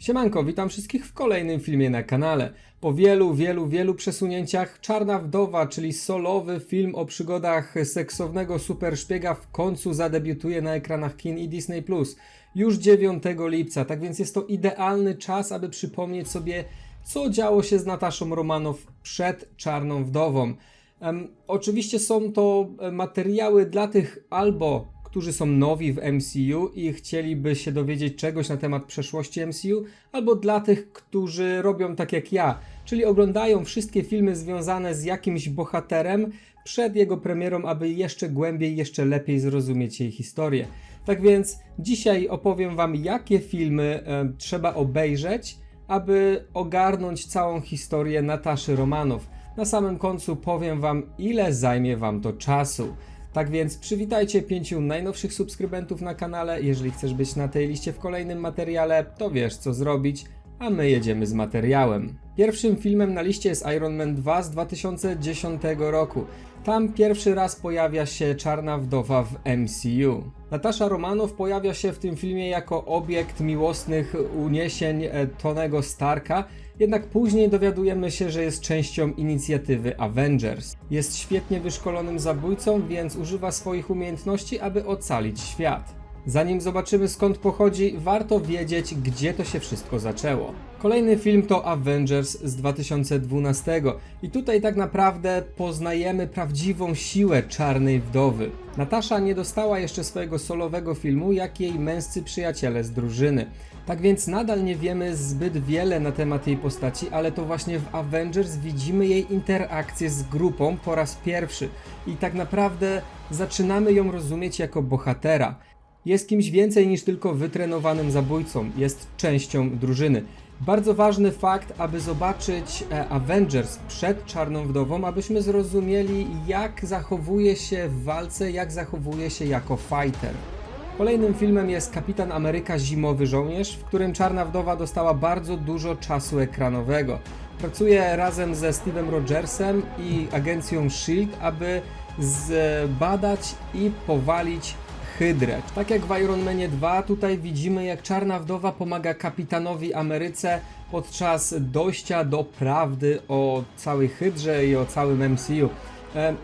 Siemanko, witam wszystkich w kolejnym filmie na kanale. Po wielu, wielu, wielu przesunięciach Czarna Wdowa, czyli solowy film o przygodach seksownego superszpiega w końcu zadebiutuje na ekranach kin i Disney+. Już 9 lipca, tak więc jest to idealny czas, aby przypomnieć sobie, co działo się z Nataszą Romanow przed Czarną Wdową. Em, oczywiście są to e, materiały dla tych albo którzy są nowi w MCU i chcieliby się dowiedzieć czegoś na temat przeszłości MCU, albo dla tych, którzy robią tak jak ja, czyli oglądają wszystkie filmy związane z jakimś bohaterem przed jego premierą, aby jeszcze głębiej, jeszcze lepiej zrozumieć jej historię. Tak więc dzisiaj opowiem Wam, jakie filmy e, trzeba obejrzeć, aby ogarnąć całą historię Nataszy Romanow. Na samym końcu powiem Wam, ile zajmie Wam to czasu. Tak więc przywitajcie pięciu najnowszych subskrybentów na kanale. Jeżeli chcesz być na tej liście w kolejnym materiale, to wiesz co zrobić, a my jedziemy z materiałem. Pierwszym filmem na liście jest Iron Man 2 z 2010 roku. Tam pierwszy raz pojawia się Czarna Wdowa w MCU. Natasza Romanow pojawia się w tym filmie jako obiekt miłosnych uniesień e, Tonego Starka, jednak później dowiadujemy się, że jest częścią inicjatywy Avengers. Jest świetnie wyszkolonym zabójcą, więc używa swoich umiejętności, aby ocalić świat. Zanim zobaczymy skąd pochodzi, warto wiedzieć, gdzie to się wszystko zaczęło. Kolejny film to Avengers z 2012 i tutaj tak naprawdę poznajemy prawdziwą siłę Czarnej Wdowy. Natasza nie dostała jeszcze swojego solowego filmu, jak jej męscy przyjaciele z drużyny. Tak więc nadal nie wiemy zbyt wiele na temat jej postaci, ale to właśnie w Avengers widzimy jej interakcję z grupą po raz pierwszy i tak naprawdę zaczynamy ją rozumieć jako bohatera. Jest kimś więcej niż tylko wytrenowanym zabójcą, jest częścią drużyny. Bardzo ważny fakt, aby zobaczyć e, Avengers przed Czarną Wdową, abyśmy zrozumieli, jak zachowuje się w walce, jak zachowuje się jako fighter. Kolejnym filmem jest Kapitan Ameryka Zimowy Żołnierz, w którym Czarna Wdowa dostała bardzo dużo czasu ekranowego. Pracuje razem ze Steve'em Rogersem i agencją SHIELD, aby zbadać i powalić Hydrę. Tak jak w Iron Manie 2, tutaj widzimy jak Czarna Wdowa pomaga kapitanowi Ameryce podczas dojścia do prawdy o całej Hydrze i o całym MCU.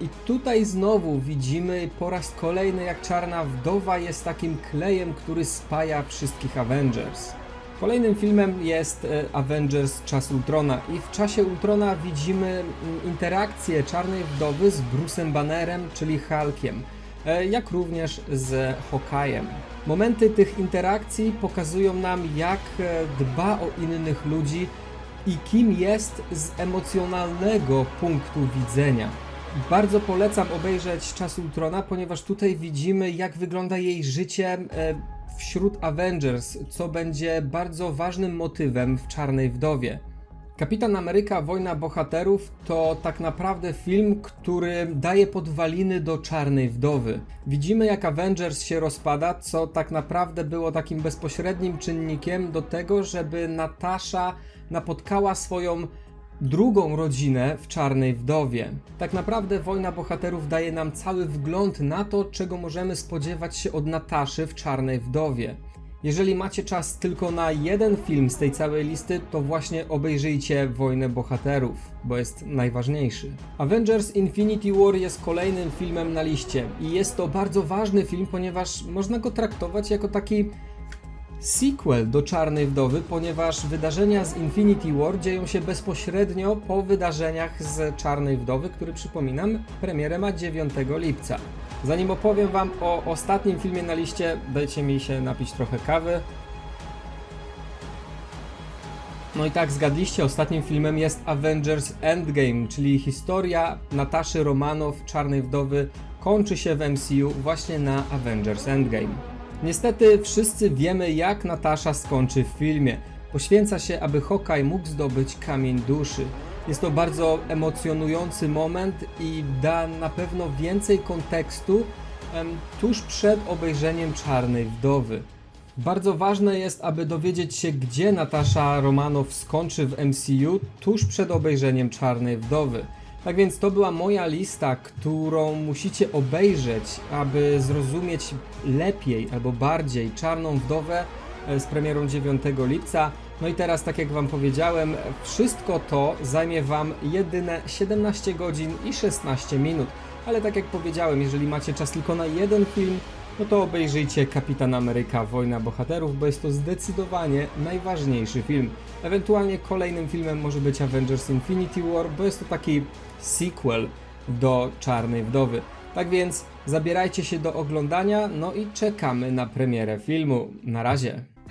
I tutaj znowu widzimy po raz kolejny, jak Czarna Wdowa jest takim klejem, który spaja wszystkich Avengers. Kolejnym filmem jest e, Avengers Czas Ultrona i w czasie Ultrona widzimy interakcję Czarnej Wdowy z Bruce'em Bannerem, czyli Hulkiem, jak również z Hawkeye'em. Momenty tych interakcji pokazują nam, jak e, dba o innych ludzi i kim jest z emocjonalnego punktu widzenia. Bardzo polecam obejrzeć Czas Ultrona, ponieważ tutaj widzimy, jak wygląda jej życie e, wśród Avengers, co będzie bardzo ważnym motywem w Czarnej Wdowie. Kapitan Ameryka Wojna Bohaterów to tak naprawdę film, który daje podwaliny do Czarnej Wdowy. Widzimy jak Avengers się rozpada, co tak naprawdę było takim bezpośrednim czynnikiem do tego, żeby Natasza napotkała swoją drugą rodzinę w Czarnej Wdowie. Tak naprawdę Wojna Bohaterów daje nam cały wgląd na to, czego możemy spodziewać się od Nataszy w Czarnej Wdowie. Jeżeli macie czas tylko na jeden film z tej całej listy, to właśnie obejrzyjcie Wojnę Bohaterów, bo jest najważniejszy. Avengers Infinity War jest kolejnym filmem na liście i jest to bardzo ważny film, ponieważ można go traktować jako taki sequel do Czarnej Wdowy, ponieważ wydarzenia z Infinity War dzieją się bezpośrednio po wydarzeniach z Czarnej Wdowy, który przypominam, premierę ma 9 lipca. Zanim opowiem Wam o ostatnim filmie na liście, dajcie mi się napić trochę kawy. No i tak, zgadliście, ostatnim filmem jest Avengers Endgame, czyli historia Nataszy Romanow, Czarnej Wdowy, kończy się w MCU właśnie na Avengers Endgame. Niestety wszyscy wiemy jak Natasza skończy w filmie. Poświęca się, aby Hawkeye mógł zdobyć kamień duszy. Jest to bardzo emocjonujący moment i da na pewno więcej kontekstu tuż przed obejrzeniem Czarnej Wdowy. Bardzo ważne jest, aby dowiedzieć się, gdzie Natasza Romanow skończy w MCU tuż przed obejrzeniem Czarnej Wdowy. Tak więc to była moja lista, którą musicie obejrzeć, aby zrozumieć lepiej albo bardziej Czarną Wdowę e, z premierą 9 lipca. No i teraz, tak jak Wam powiedziałem, wszystko to zajmie Wam jedyne 17 godzin i 16 minut. Ale tak jak powiedziałem, jeżeli macie czas tylko na jeden film, no to obejrzyjcie Kapitan Ameryka Wojna Bohaterów, bo jest to zdecydowanie najważniejszy film. Ewentualnie kolejnym filmem może być Avengers Infinity War, bo jest to taki sequel do Czarnej Wdowy. Tak więc zabierajcie się do oglądania, no i czekamy na premierę filmu. Na razie.